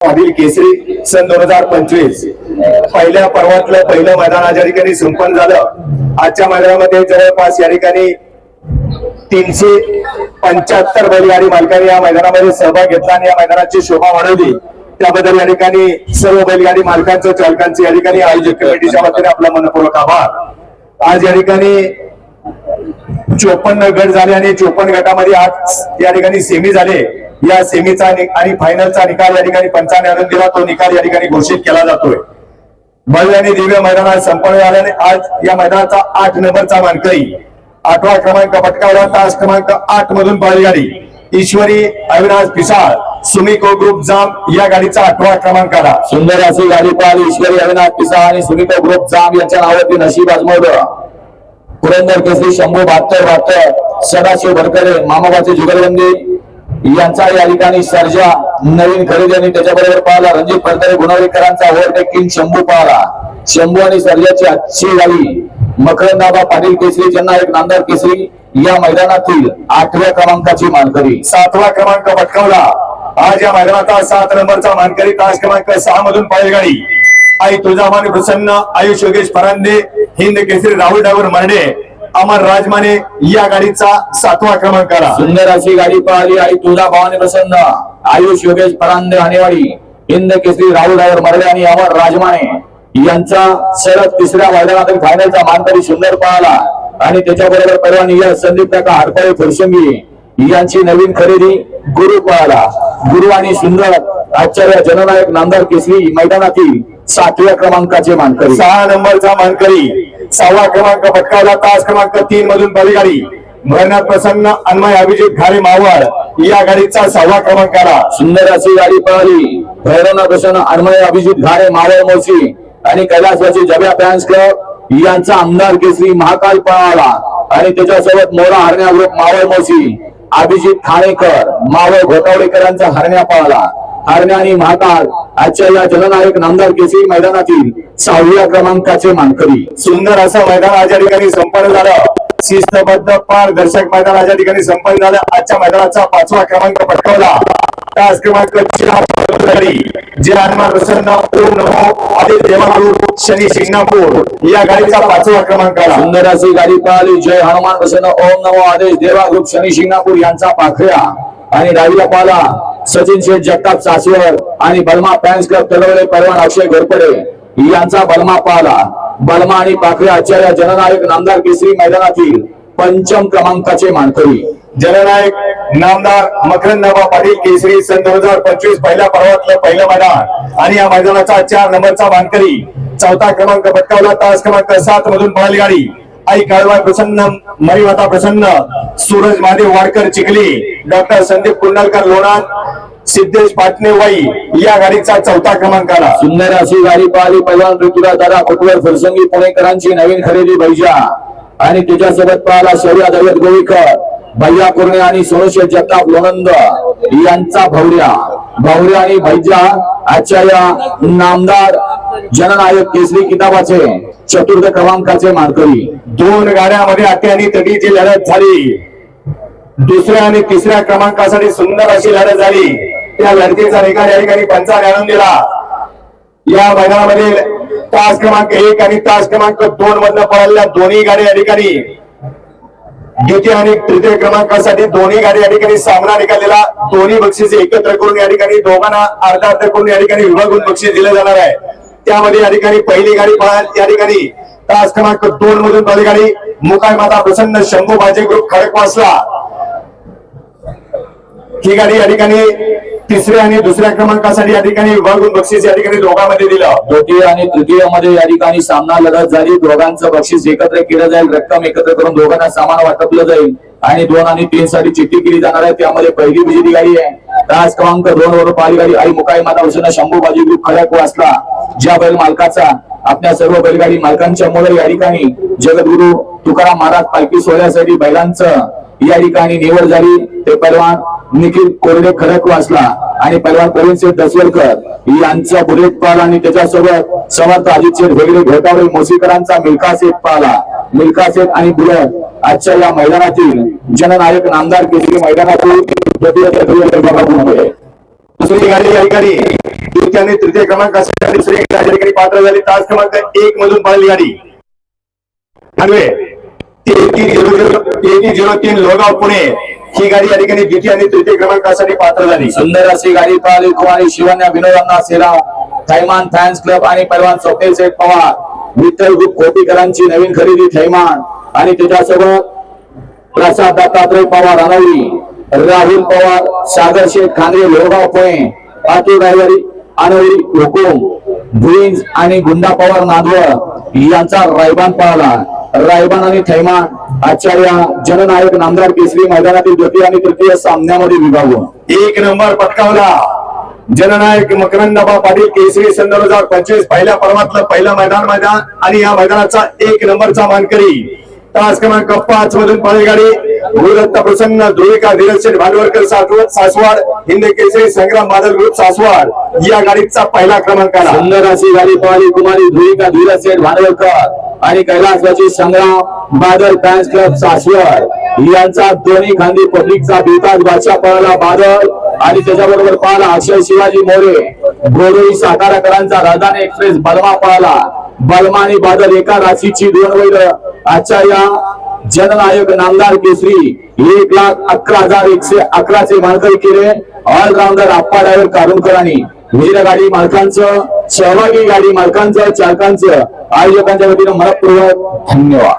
पाटील केसरी सन दोन हजार पंचवीस. पहिल्या पर्वातलं पहिलं मैदान आज या ठिकाणी संपन्न झालं. आजच्या मैदानामध्ये जवळपास या ठिकाणी तीनशे पंच्याहत्तर बैलगाडी मालकांनी या मैदानामध्ये सहभाग घेतला आणि या मैदानाची शोभा वाढवली. त्याबद्दल या ठिकाणी सर्व बैलगाडी मालकांचं चालकांचं या ठिकाणी आयोजक कमिटीच्या वतीने आपला मनपूर्वक आभार. आज या ठिकाणी चोपन्न गट झाले आणि चोपन्न गटामध्ये आज या ठिकाणी सेमी झाले. या सेमीचा आणि फायनलचा निकाल या ठिकाणी पंचाने आणून दिला. तो निकाल या ठिकाणी घोषित केला जातोय. भव्य आणि दिव्य मैदानात संपन्न झाल्याने आज या मैदानाचा आठ नंबरचा मानकरी आठवा क्रमांक पटकावला. तास क्रमांक आठ मधून बैलगाडी. ईश्वरी अविनाश पिसाळ सुमिको ग्रुप जाम या गाडीचा आठवा क्रमांक आला सुंदर अशी गाडी पाहिली. ईश्वरी अविनाश पिसाळ आणि सुमिको ग्रुप जाम यांच्या नावावरती नशीब आजमावलं. पुरंदर केसरी शंभू बहात्तर बहात्तर सदाशिव भरकरे मामाबाचे जुगलबंदी यांचा या ठिकाणी सर्जा नवीन खरेदी आणि त्याच्याबरोबर पाहिला रणजित फडतरे गुणवलीकरांचा ओव्हरटेकिंग शंभू पाहिला. शंभू आणि सर्जाची आजची गाडी मकरंदाबा पाटील केसरी ज्यांना एक नामदार केसरी या मैदानातील आठव्या क्रमांकाची मानकरी. सातवा क्रमांक पटकावला. आज या मैदानाचा सात नंबरचा मानकरी तास क्रमांक सहा मधून बैलगाडी आई तुझा मान प्रसन्न आयुष योगेश फरांदे हिंद केसरी राहुल डावर मरणे. अमर राजमाने या गाडीचा सातवा क्रमांक आला. सुंदर अशी गाडी पळाली आई तुळजा भवानी प्रसन्न. आयुष योगेश परांदे हानेवाडी हिंद केसरी राहुल ड्रायव्हर मरडे आणि अमर राजमाने यांचा सलग तिसऱ्या मैदानातील फायनलचा मानकरी सुंदर पळाला आणि त्याच्याबरोबर परवानी या संदीप काका हरपळे फुरसंगी यांची नवीन खरेदी गुरु पळाला गुरु आणि सुंदर आचार्य जननायक नामदार केसरी मैदानातील सातव्या क्रमांकाचे मानकरी. सहा नंबरचा मानकरी. सहावा क्रमांक पटकावला तास क्रमांक तीन मधून बैलगाडी. भरनाथ प्रसन्न अन्मय अभिजित घारे मावळ. या गाडीचा सहावा क्रमांक आला. सुंदर अशी गाडी पळाली. भैरवनाथ प्रसन्न अन्मय अभिजित घारे मावळ मोशी आणि कैलासवासी जब्या फॅन्स क्लब. यांचा आमदार केसरी महाकाल पळाला. आणि त्याच्यासोबत मोरा हरण्या ग्रुप मावळ मोशी अभिजित ठाणेकर मावळ घोटावडेकरांचा हरण्या पळाला. हरण्या आणि महाकाल आजच्या या जननायक नामदार केसरी मैदानातील सहाव्या क्रमांकाचे मानकरी. सुंदर असं मैदान आज या ठिकाणी संपन्न झालं. शिस्तबद्ध पारदर्शक मैदान आज या ठिकाणी संपन्न झालं. आजच्या मैदानाचा पाचवा क्रमांक पटकावला. तास क्रमांक जे हनुमान प्रसन्न ओम नमो आदित्य देवालू शनी शिंगणापूर. या गाडीचा पाचवा क्रमांक आला सुंदर अशी गाडी पळाली जय हनुमान प्रसन्न ओम नमो आदेश देवा ग्रुप शनी शिंगणापूर यांचा पाखऱ्या. आणि डावीला पाला. सचिन शेठ जगताप सासवर आणि बलमा फॅन्स क्लब तलवले परवान अक्षय घोरपडे. यांचा बलमा पाला. बलमा आणि पाखरे आचार्य जननायक नामदार केसरी मैदानातील पंचम क्रमांकाचे मानकरी. जननायक नामदार मकरंदाबा पाटील केसरी सन दोन हजार पंचवीस पहिल्या पर्वातलं पहिलं मैदान. आणि या मैदानाचा चार नंबरचा मानकरी. चौथा क्रमांक पटकावला. तास क्रमांक सात मधून बैलगाडी आई काळवाय प्रसन्न मरीमाता प्रसन्न सूरज महादेव वाडकर चिखली डॉक्टर संदीप कुंडलकर लोणार सिद्धेश पाटणे वाई या गाडीचा चौथा क्रमांक आला सुंदर अशी गाडी पाहिली पहिला ऋतुरा दादा फुटवर फरसंगी पुणेकरांची नवीन खरेदी बैजा. आणि तुझ्यासोबत पाहिला शौर्या दैवत गोळीकर. भैया कुर्णे आणि सोळशे जगताप लोणंद यांचा भवऱ्या. भवऱ्या आणि भैजा आजच्या या नामदार जननायक केसरी किताबाचे चतुर्थ क्रमांकाचे मानकरी. दोन गाड्यामध्ये अटी आणि तटीची लढत झाली. दुसऱ्या आणि तिसऱ्या क्रमांकासाठी सुंदर अशी लढत झाली. त्या लढतीचा निकाल या ठिकाणी पंचाने आणून दिला. या मैदानामध्ये तास क्रमांक एक आणि तास क्रमांक दोन मधनं पळालेल्या दोन्ही गाड्या या ठिकाणी द्वितीय आणि तृतीय क्रमांकासाठी दोन्ही गाडी या ठिकाणी सामना निघालेला. दोन्ही बक्षीस एकत्र करून या ठिकाणी दोघांना अर्धा अर्ध करून या ठिकाणी विभागून बक्षीस दिलं जाणार आहे. त्यामध्ये या ठिकाणी पहिली गाडी पळा या ठिकाणी तास क्रमांक दोन मधून पहिली गाडी मुकाय माता प्रसन्न शंभू भाजी ग्रुप खडकवासला. ही गाडी या ठिकाणी तिसऱ्या आणि दुसऱ्या क्रमांकासाठी या ठिकाणी विभागून बक्षीस या ठिकाणी दोघांमध्ये दिलं. द्वितीय आणि तृतीयमध्ये या ठिकाणी सामना लढत झाली. दोघांचं बक्षीस एकत्र केलं जाईल. रक्कम एकत्र करून दोघांना सामान वाटपलं जाईल. आणि दोन आणि तीन साठी चिठ्ठी केली जाणार आहे. त्यामध्ये पहिली विजेती गाडी आहे. तास क्रमांक दोन वर पाली गाडी आई मुकाई माता वसना शंभू बाजी ग्रुप खडक वाचला ज्या बैल मालकाचा आपल्या सर्व बैलगाडी मालकांच्या मुळे या ठिकाणी जगद्गुरु तुकाराम महाराज पालखी सोहळ्यासाठी बैलांचं या ठिकाणी निवड झाली. ते पैलवान निखिल कोरडे खडक वाचला. आणि पैलवान प्रवीण शेठ दसवलकर यांचा बुलेट पाला आणि त्याच्यासोबत समर्थ अजित शेठ वेगळे घोटावळे मोसीकरांचा मिल्खा सेठ पाला. मिल्खा सेठ आणि बुलेट आजच्या या मैदानातील जननायक नामदार केसरी मैदानातील दुसरी गाडी या ठिकाणी. द्वितीय आणि तृतीय क्रमांकासाठी दुसरी गाडी ठिकाणी पात्र झाली. तास क्रमांक एक मधून पाहिली गाडी. ठाणवे तेहतीस झिरो तेहतीस झिरो तीन लोगाव पुणे. ही गाडी या ठिकाणी द्वितीय आणि तृतीय क्रमांकासाठी पात्र झाली. सुंदर अशी गाडी पळाली कुमारी शिवन्या विनोदांना सेरा. थैमान फॅन्स क्लब आणि स्वप्नील सेठ पवार. ग्रुप खोटीकरांची नवीन खरेदी थैमान. आणि त्याच्यासोबत प्रसाद दत्तात्रय पवार अनवली राहुल पवार सागर शेठ खांद्रे लोहगाव पुणे. पाटील ड्रायव्हरी अनवली हुकुम भुईंज आणि गुंडा पवार नांदवळ यांचा रायबान पळाला. रायबान आणि थैमान आचार्य जननायक नामदार केसरी मैदानातील द्वितीय आणि तृतीय सामन्यामध्ये विभागून. एक नंबर पटकावला. जननायक मकरंदाबा पाटील केसरी सन दोन हजार पंचवीस पहिल्या पर्वातलं पहिलं मैदान मैदान आणि या मैदानाचा एक नंबरचा मानकरी. तास क्रमांक पाच मधून पळी गाडी गुरुदत्त प्रसन्न ध्रुविका धीरज शेठ भांडवलकर सासवाड हिंद केसरी संग्राम बादल ग्रुप सासवाड. या गाडीचा पहिला क्रमांक आला सुंदर अशी गाडी पळाली कुमारी धुळिका धीरज सेठ भांडवलकर. आणि कैलासवाची संग्राम बादल फॅन्स क्लब सासवड यांचा दोन्ही खांदी पब्लिकचा बेताज बादशाह पळाला बादल. आणि त्याच्याबरोबर पळाला अक्षय शिवाजी मोरे. गोरोई साताराकरांचा राजधानी एक्सप्रेस बलमा पळाला. बलमा आणि बादल एका राशीची दोन वैर. आजच्या या जननायक नामदार केसरी एक लाख अकरा हजार एकशे अकराचे मानकरी केले. ऑलराऊंडर आप्पा ड्रायव्हर कारुणकरांनी. वीर गाडी मालकांचं सहभागी गाडी मालकांचं चालकांचं आयोजकांच्या वतीनं मनपूर्वक धन्यवाद.